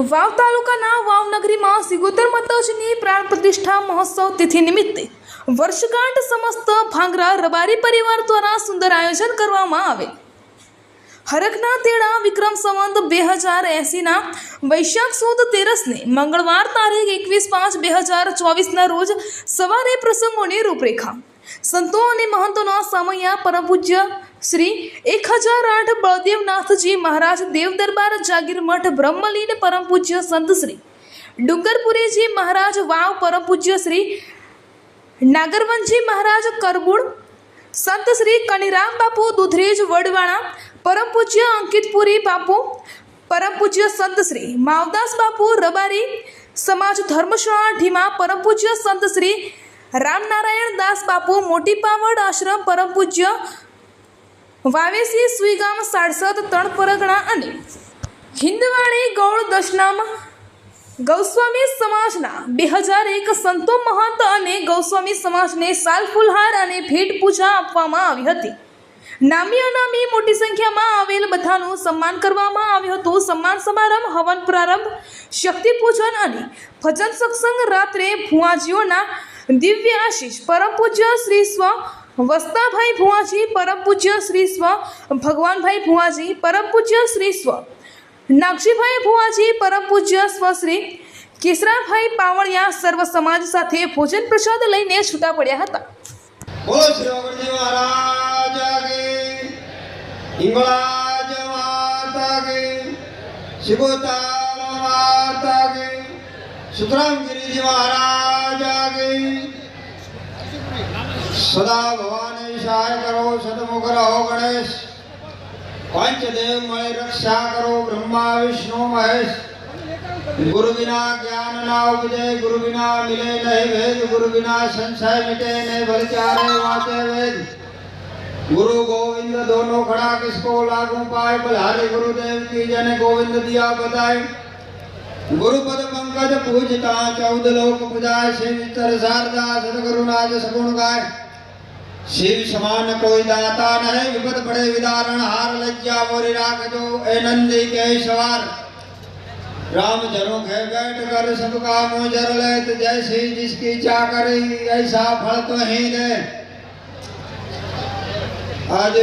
વાવ તાલુકાના વાવનગરીમાં સિગોતર માતાજીની પ્રાણ પ્રતિષ્ઠા મહોત્સવ તિથિ નિમિત્તે વર્ષગાંઠ સમસ્ત ભાંગરા રબારી પરિવાર દ્વારા સુંદર આયોજન કરવામાં આવે. હરકના તેડા વિક્રમ સંવંત બે હજાર એંસીના વૈશાખ સુદ તેરસને મંગળવાર તારીખ એકવીસ પાંચ બે હજાર ચોવીસના રોજ સવારે પ્રસંગોની રૂપરેખા. સંતો અને મહંતોના સમયા પરમ પૂજ્ય શ્રી એક હજાર આઠ બળદેવનાથજી મહારાજ દેવ દરબાર જાગીર મઠ બ્રહ્મલીન પરમ પૂજ્ય સંત શ્રી. ડુંગરપુરીજી મહારાજ વાવ પરમ પૂજ્ય શ્રી નાગરવનજી મહારાજ કરબુડ સંત શ્રી કનિરામ બાપુ દુધરેજ વડવાણા, પરમ પૂજ્ય અંકિતપુરી બાપુ, પરમ પૂજ્ય સંત શ્રી માવદાસ બાપુ રબારી, સમાજ ધર્મશાળા ઢીમા પરમ પૂજ્ય સંત શ્રી રામનારાયણ દાસ બાપુ મોટી પાવડ આશ્રમ પરમ પૂજ્ય વાવેસી સુઈગામ સાડસદ તણપરગણા પરગણા અને હિંદવાણી ગૌળ દશનામ ગૌસ્વામી સમાજના બે હજાર એક સંતો મહંત અને ગૌસ્વામી સમાજને સાલ ફુલહાર અને ભેટ પૂજા આપવામાં આવી હતી. નામી અનામી મોટી સંખ્યામાં આવેલ બધાનું સન્માન કરવામાં આવ્યું હતું. સન્માન સમારંભ, હવન પ્રારંભ, શક્તિ પૂજન અને ભજન સત્સંગ રાત્રે ભુવાજીઓના દિવ્ય આશીષ પરમ પૂજ્ય શ્રી સ્વ વસ્તાભાઈ ભુવાજી પરમ પૂજ્ય શ્રી સ્વ. ભગવાનભાઈ ભુવાજી પરમ પૂજ્ય શ્રી સ્વ. નાગજીભાઈ ભુવાજી પરમ પૂજ્ય સ્વશ્રી કેસરાભાઈ પાવળિયા સર્વ સમાજ સાથે ભોજન પ્રસાદ લઈને છૂટા પડ્યા હતા. બોલો શ્રી કી સુખરામગીરીજી મહારાજ सदा भगवान सहाय करो सदमुख रहो गणेश। पंचदेव मय रक्षा करो, ब्रह्मा, विष्णु, महेश। गुरु बिना ज्ञान ना उपजे गुरु बिना मिले नहीं वेद गुरु बिना संशय मिटे नहीं भलचारे वाते वेद गुरु गोविंद दोनों खड़ा, किसको लागू पाए? बलहारे गुरुदेव की जने गोविंद दिया बताए गुरु पद पंकज पूजता, चौदह लोक पूजा श्री तरसारदा सदगुरुनाथ सगुण गाय शिव समान कोई दाता नहीं विपद पड़े विदारण हार लज्जा मोरी राख जो ए नंदी के सवार राम जनो घे बैठ कर सबका मुँह जर ले तो जैसी जिसकी इच्छा करे ऐसा फल तो ही। दे आज